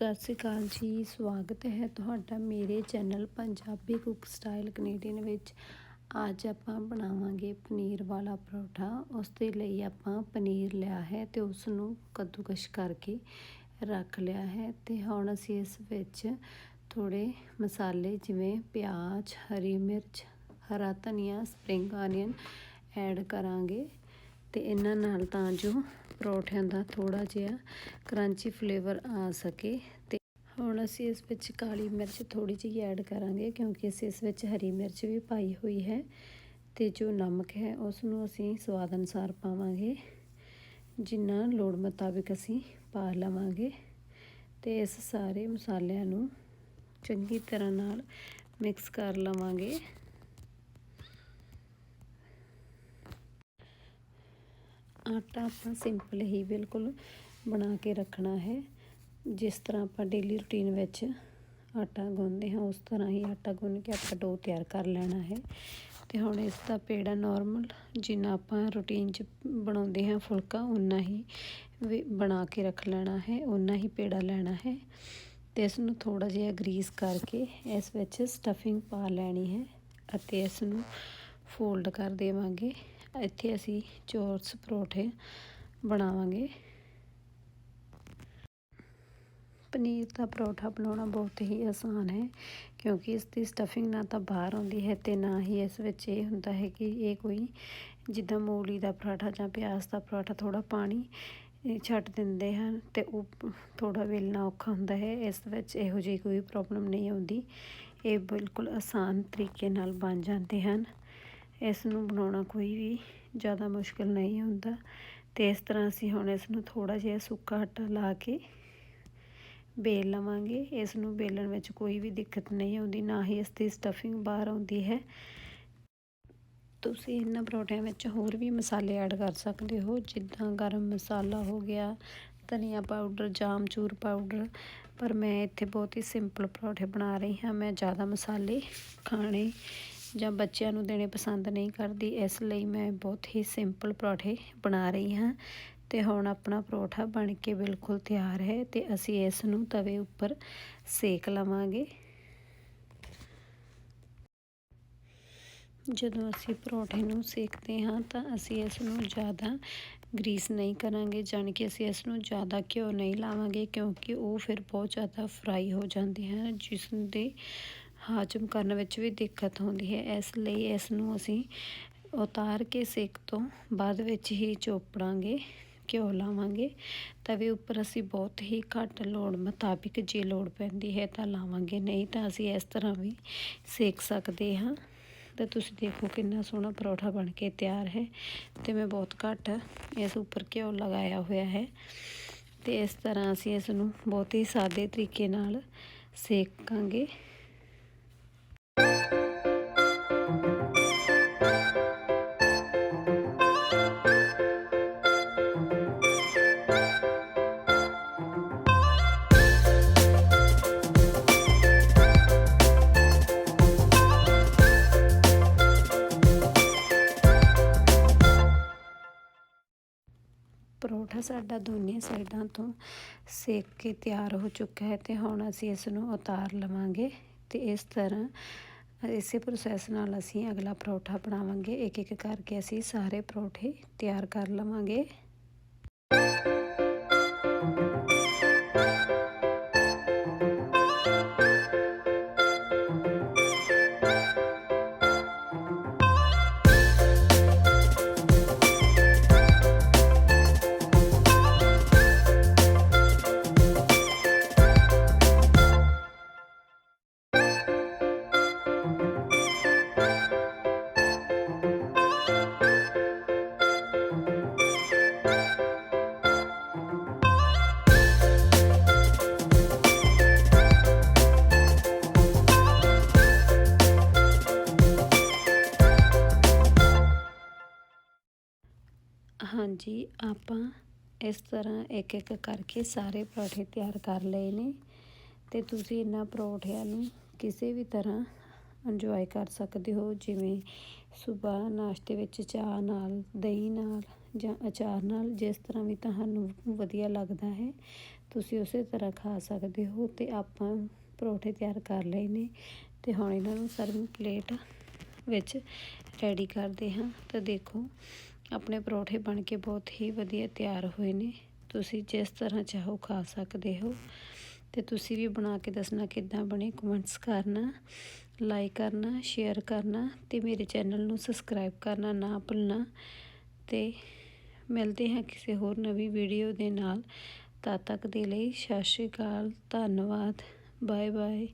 ਸਤਿ ਸ਼੍ਰੀ ਅਕਾਲ ਜੀ, ਸਵਾਗਤ ਹੈ ਤੁਹਾਡਾ ਮੇਰੇ channel Punjabi cook style Canadian ਵਿੱਚ। ਅੱਜ ਆਪਾਂ ਬਣਾਵਾਂਗੇ ਪਨੀਰ ਵਾਲਾ ਪਰੌਠਾ। ਉਸ ਦੇ ਲਈ ਆਪਾਂ ਪਨੀਰ ਲਿਆ ਹੈ ਤੇ ਉਸ ਨੂੰ ਕੱਦੂਕਸ਼ ਕਰਕੇ ਰੱਖ ਲਿਆ ਹੈ ਤੇ ਹੁਣ ਅਸੀਂ ਇਸ ਵਿੱਚ ਥੋੜੇ ਮਸਾਲੇ ਜਿਵੇਂ ਪਿਆਜ਼, ਹਰੀ ਮਿਰਚ, ਹਰਾ ਧਨੀਆ, ਸਪਰਿੰਗ ਆਨੀਅਨ ਐਡ ਕਰਾਂਗੇ ਤੇ ਇਹਨਾਂ ਨਾਲ ਤਾਂ ਜੋ ਪਰੌਠਿਆਂ ਦਾ ਥੋੜਾ ਜਿਹਾ ਕਰੰਚੀ ਫਲੇਵਰ ਆ ਸਕੇ ਤੇ ਹੁਣ ਅਸੀਂ ਇਸ ਵਿੱਚ ਕਾਲੀ ਮਿਰਚ ਥੋੜੀ ਜਿਹੀ ਐਡ ਕਰਾਂਗੇ ਕਿਉਂਕਿ ਅਸੀਂ ਇਸ ਵਿੱਚ ਹਰੀ ਮਿਰਚ ਵੀ ਪਾਈ ਹੋਈ ਹੈ ਤੇ ਜੋ ਨਮਕ ਹੈ ਉਸ ਨੂੰ ਅਸੀਂ ਸਵਾਦ ਅਨੁਸਾਰ ਪਾਵਾਂਗੇ। ਜਿੰਨਾ ਲੋੜ ਮੁਤਾਬਿਕ ਅਸੀਂ ਪਾ ਲਵਾਂਗੇ ਤੇ ਇਸ ਸਾਰੇ ਮਸਾਲਿਆਂ ਨੂੰ ਚੰਗੀ ਤਰ੍ਹਾਂ ਨਾਲ ਮਿਕਸ ਕਰ ਲਵਾਂਗੇ। ਆਟਾ ਆਪਾਂ ਸਿੰਪਲ ਹੀ ਬਿਲਕੁਲ ਬਣਾ ਕੇ ਰੱਖਣਾ ਹੈ। ਜਿਸ ਤਰ੍ਹਾਂ ਆਪਾਂ ਡੇਲੀ ਰੁਟੀਨ ਵਿੱਚ ਆਟਾ ਗੁੰਨਦੇ ਹਾਂ, ਉਸ ਤਰ੍ਹਾਂ ਹੀ ਆਟਾ ਗੁੰਨ ਕੇ ਆਪਾਂ ਡੋ ਤਿਆਰ ਕਰ ਲੈਣਾ ਹੈ। ਤੇ ਹੁਣ ਇਸ ਦਾ ਪੇੜਾ ਨਾਰਮਲ ਜਿੰਨਾ ਆਪਾਂ ਰੁਟੀਨ 'ਚ ਬਣਾਉਂਦੇ ਹਾਂ ਫੁਲਕਾ ਉਨਾ ਹੀ ਬਣਾ ਕੇ ਰੱਖ ਲੈਣਾ ਹੈ ਉਨਾ ਹੀ ਪੇੜਾ ਲੈਣਾ ਹੈ। ਤੇ ਇਸ ਨੂੰ ਥੋੜਾ ਜਿਹਾ ਗਰੀਸ ਕਰਕੇ ਇਸ ਵਿੱਚ ਸਟਫਿੰਗ ਪਾ ਲੈਣੀ ਹੈ ਅਤੇ ਇਸ ਨੂੰ ਫੋਲਡ ਕਰ ਦੇਵਾਂਗੇ। ਇੱਥੇ ਅਸੀਂ ਚੌਰਸ ਪਰੌਂਠੇ ਬਣਾਵਾਂਗੇ। ਪਨੀਰ ਦਾ ਪਰੌਠਾ ਬਣਾਉਣਾ ਬਹੁਤ ਹੀ ਆਸਾਨ ਹੈ, ਕਿਉਂਕਿ ਇਸ ਦੀ ਸਟਫਿੰਗ ਨਾ ਤਾਂ ਬਾਹਰ ਆਉਂਦੀ ਹੈ ਤੇ ਨਾ ਹੀ ਇਸ ਵਿੱਚ ਇਹ ਹੁੰਦਾ ਹੈ ਕਿ ਇਹ ਕੋਈ ਜਿੱਦਾਂ ਮੂਲੀ ਦਾ ਪਰਾਠਾ ਜਾਂ ਪਿਆਜ਼ ਦਾ ਪਰਾਠਾ ਥੋੜਾ ਪਾਣੀ ਛੱਡ ਦਿੰਦੇ ਹਨ ਤੇ ਉਹ ਥੋੜਾ ਵੇਲਣਾ ਔਖਾ ਹੁੰਦਾ ਹੈ, ਇਸ ਵਿੱਚ ਇਹੋ ਜਿਹੀ ਕੋਈ ਪ੍ਰੋਬਲਮ ਨਹੀਂ ਆਉਂਦੀ। ਇਹ ਬਿਲਕੁਲ ਆਸਾਨ ਤਰੀਕੇ ਨਾਲ ਬਣ ਜਾਂਦੇ ਹਨ। ਇਸ ਨੂੰ ਬਣਾਉਣਾ ਕੋਈ ਵੀ ਜ਼ਿਆਦਾ ਮੁਸ਼ਕਲ ਨਹੀਂ ਹੁੰਦਾ। ਤੇ ਇਸ ਤਰ੍ਹਾਂ ਅਸੀਂ ਹੁਣ ਇਸ ਨੂੰ ਥੋੜਾ ਜਿਹਾ ਸੁੱਕਾ ਆਟਾ ਲਾ ਕੇ ਬੇਲ ਲਵਾਂਗੇ। ਇਸ ਨੂੰ ਬੇਲਣ ਵਿੱਚ ਕੋਈ ਵੀ ਦਿੱਕਤ ਨਹੀਂ ਆਉਂਦੀ, ਨਾ ਹੀ ਇਸ ਦੀ ਸਟਫਿੰਗ ਬਾਹਰ ਆਉਂਦੀ ਹੈ। ਤੁਸੀਂ ਇਹਨਾਂ ਪਰੌਠਿਆਂ ਵਿੱਚ ਹੋਰ ਵੀ ਮਸਾਲੇ ਐਡ ਕਰ ਸਕਦੇ ਹੋ, ਜਿੱਦਾਂ ਗਰਮ ਮਸਾਲਾ ਹੋ ਗਿਆ, ਧਨੀਆ ਪਾਊਡਰ ਜਾਮਚੂਰ ਪਾਊਡਰ ਪਰ ਮੈਂ ਇੱਥੇ ਬਹੁਤ ਹੀ ਸਿੰਪਲ ਪਰੌਠੇ ਬਣਾ ਰਹੀ ਹਾਂ। ਮੈਂ ਜ਼ਿਆਦਾ ਮਸਾਲੇ ਖਾਣੇ ਜਾਂ ਬੱਚਿਆਂ ਨੂੰ ਦੇਣੇ ਪਸੰਦ ਨਹੀਂ ਕਰਦੀ, ਇਸ ਲਈ ਮੈਂ ਬਹੁਤ ਹੀ ਸਿੰਪਲ ਪਰੌਠੇ ਬਣਾ ਰਹੀ ਹਾਂ ਤੇ ਹੁਣ ਆਪਣਾ ਪਰੌਠਾ ਬਣ ਕੇ ਬਿਲਕੁਲ ਤਿਆਰ ਹੈ ਤੇ ਅਸੀਂ ਇਸ ਨੂੰ ਤਵੇ ਉੱਪਰ ਸੇਕ ਲਵਾਂਗੇ। ਜਦੋਂ ਅਸੀਂ ਪਰੌਠੇ ਨੂੰ ਸੇਕਦੇ ਹਾਂ ਤਾਂ ਅਸੀਂ ਇਸ ਨੂੰ ਜ਼ਿਆਦਾ ਗਰੀਸ ਨਹੀਂ ਕਰਾਂਗੇ ਜਾਨ ਕਿ ਅਸੀਂ ਇਸ ਨੂੰ ਜ਼ਿਆਦਾ ਘਿਓ ਨਹੀਂ ਲਾਵਾਂਗੇ ਕਿਉਂਕਿ ਉਹ ਫਿਰ ਬਹੁਤ ਜ਼ਿਆਦਾ ਫਰਾਈ ਹੋ ਜਾਂਦੇ ਹਨ ਜਿਸ ਦੇ ਹਾਜਮ ਕਰਨ ਵਿੱਚ ਵੀ ਦਿੱਕਤ ਹੁੰਦੀ ਹੈ। ਇਸ ਲਈ ਇਸ ਨੂੰ ਅਸੀਂ ਉਤਾਰ ਕੇ ਸੇਕ ਤੋਂ ਬਾਅਦ ਵਿੱਚ ਹੀ ਚੋਪੜਾਂਗੇ, ਘਿਓ ਲਾਵਾਂਗੇ। ਤਵੇ ਉੱਪਰ ਅਸੀਂ ਬਹੁਤ ਹੀ ਘੱਟ ਲੋੜ ਮੁਤਾਬਿਕ ਜੇ ਲੋੜ ਪੈਂਦੀ ਹੈ ਤਾਂ ਲਾਵਾਂਗੇ, ਨਹੀਂ ਤਾਂ ਅਸੀਂ ਇਸ ਤਰ੍ਹਾਂ ਵੀ ਸੇਕ ਸਕਦੇ ਹਾਂ। ਤਾਂ ਤੁਸੀਂ ਦੇਖੋ ਕਿੰਨਾ ਸੋਹਣਾ ਪਰੌਠਾ ਬਣ ਕੇ ਤਿਆਰ ਹੈ ਤੇ ਮੈਂ ਬਹੁਤ ਘੱਟ ਇਸ ਉੱਪਰ ਘਿਓ ਲਗਾਇਆ ਹੋਇਆ ਹੈ। ਤੇ ਇਸ ਤਰ੍ਹਾਂ ਅਸੀਂ ਇਸ ਨੂੰ ਬਹੁਤ ਹੀ ਸਾਦੇ ਤਰੀਕੇ ਨਾਲ ਸੇਕਾਂਗੇ। ਪਰੌਂਠਾ ਸਾਡਾ ਦੋਨੇ ਸਾਈਡਾਂ ਤੋਂ ਸੇਕ ਕੇ ਤਿਆਰ ਹੋ ਚੁੱਕਾ ਹੈ ਤੇ ਹੁਣ ਅਸੀਂ ਇਸ ਨੂੰ ਉਤਾਰ ਲਵਾਂਗੇ ਤੇ ਇਸ ਤਰ੍ਹਾਂ ਇਸੇ ਪ੍ਰੋਸੈਸ ਨਾਲ ਅਸੀਂ ਅਗਲਾ ਪਰੌਂਠਾ ਬਣਾਵਾਂਗੇ। ਇੱਕ ਇੱਕ ਕਰਕੇ ਅਸੀਂ ਸਾਰੇ ਪਰੌਂਠੇ ਤਿਆਰ ਕਰ ਲਵਾਂਗੇ। ਹਾਂਜੀ, ਆਪਾਂ ਇਸ ਤਰ੍ਹਾਂ ਇੱਕ ਇੱਕ ਕਰਕੇ ਸਾਰੇ ਪਰੌਠੇ ਤਿਆਰ ਕਰ ਲਏ ਨੇ ਤੇ ਤੁਸੀਂ ਇਹਨਾਂ ਪਰੌਠਿਆਂ ਨੂੰ ਕਿਸੇ ਵੀ ਤਰ੍ਹਾਂ ਇੰਜੋਏ ਕਰ ਸਕਦੇ ਹੋ, ਜਿਵੇਂ ਸਵੇਰ ਨਾਸ਼ਤੇ ਵਿੱਚ ਚਾਹ ਨਾਲ, ਦਹੀਂ ਨਾਲ ਜਾਂ ਅਚਾਰ ਨਾਲ, ਜਿਸ ਤਰ੍ਹਾਂ ਵੀ ਤੁਹਾਨੂੰ ਵਧੀਆ ਲੱਗਦਾ ਹੈ, ਤੁਸੀਂ ਉਸੇ ਤਰ੍ਹਾਂ ਖਾ ਸਕਦੇ ਹੋ ਤੇ ਆਪਾਂ ਪਰੌਂਠੇ ਤਿਆਰ ਕਰ ਲਏ ਨੇ ਤੇ ਹੁਣ ਇਹਨਾਂ ਨੂੰ ਸਰਵਿੰਗ ਪਲੇਟ ਵਿੱਚ ਰੈਡੀ ਕਰਦੇ ਹਾਂ। ਤਾਂ ਦੇਖੋ ਆਪਣੇ ਪਰੌਂਠੇ ਬਣ ਕੇ ਬਹੁਤ ਹੀ ਵਧੀਆ ਤਿਆਰ ਹੋਏ ਨੇ। ਤੁਸੀਂ ਜਿਸ ਤਰ੍ਹਾਂ ਚਾਹੋ ਖਾ ਸਕਦੇ ਹੋ। ਤੇ ਤੁਸੀਂ ਵੀ ਬਣਾ ਕੇ ਦੱਸਣਾ ਕਿੱਦਾਂ ਬਣੇ, ਕਮੈਂਟਸ ਕਰਨਾ, ਲਾਈਕ ਕਰਨਾ, ਸ਼ੇਅਰ ਕਰਨਾ ਤੇ ਮੇਰੇ ਚੈਨਲ ਨੂੰ ਸਬਸਕ੍ਰਾਈਬ ਕਰਨਾ ਨਾ ਭੁੱਲਣਾ। ਤੇ ਮਿਲਦੇ ਹਾਂ ਕਿਸੇ ਹੋਰ ਨਵੀਂ ਵੀਡੀਓ ਦੇ ਨਾਲ। ਤਦ ਤੱਕ ਦੇ ਲਈ ਸਤਿ ਸ਼੍ਰੀ ਅਕਾਲ, ਧੰਨਵਾਦ ਬਾਏ ਬਾਏ